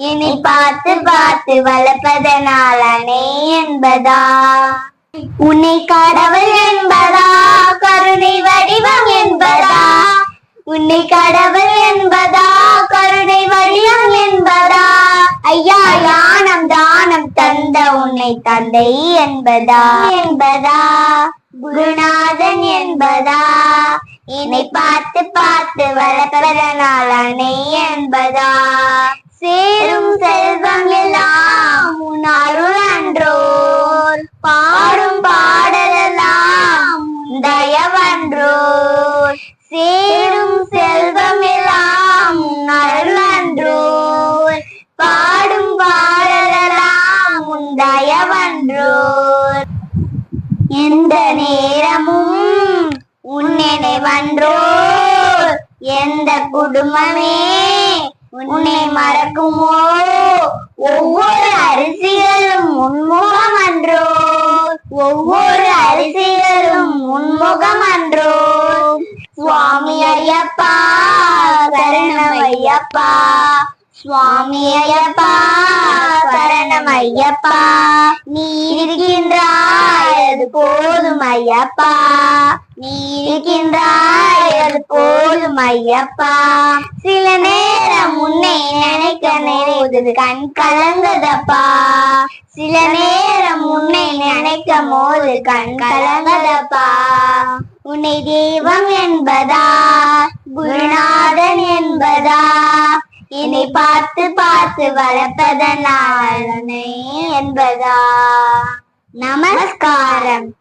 இனி பார்த்து பார்த்து வளர்ப்பதனால் அணை என்பதா? உன்னை கடவுள் என்பதா? கருணை வடிவம் என்பதா? உன்னை கடவுள் என்பதா? கருணை வடிவம் என்பதா? ஐயா யானம் தானம் தந்த உன்னை தந்தை என்பதா? என்பதா? குருநாதன் என்பதா? என்னை பார்த்து பார்த்து வளர்ப்பதனால் அணை என்பதா? சேரும் செல்வம் எல்லாம் உன் அருள் அன்றோர். பாடும் பாடலெல்லாம் தயவன்றோர் சேரும் செல்வம் எல்லாம் உன் அருள் அன்றோர். பாடும் பாடலெல்லாம் உன் தயவன்றோர் எந்த நேரமும் உன்னை வன்றோர் எந்த குடும்பமே உன்னை மறக்குமோ? ஒவ்வொரு அரிசிகளும் உன்முகம் அன்றோ ஒவ்வொரு அரிசிகளும் உன்முகம் அன்றோ சுவாமி ஐயப்பா சரணம் ஐயப்பா. சுவாமி ஐயப்பா சரணம் ஐயப்பா நீ இருக்கின்றாய் அது போதும் ஐயப்பா. நீ இருக்கின்றாய் அது போதும் ஐயப்பா. சில நேரம் உன்னை நினைக்க நினைவுது கண் கலங்குதப்பா சில நேரம் உன்னை நினைக்கும் போது கண் கலங்குதப்பா உன்னை தெய்வம் என்பதா குருநாதன் என்பதா இனி பார்த்து பார்த்து வளர்ப்பதனால் என்பதா. நமஸ்காரம்.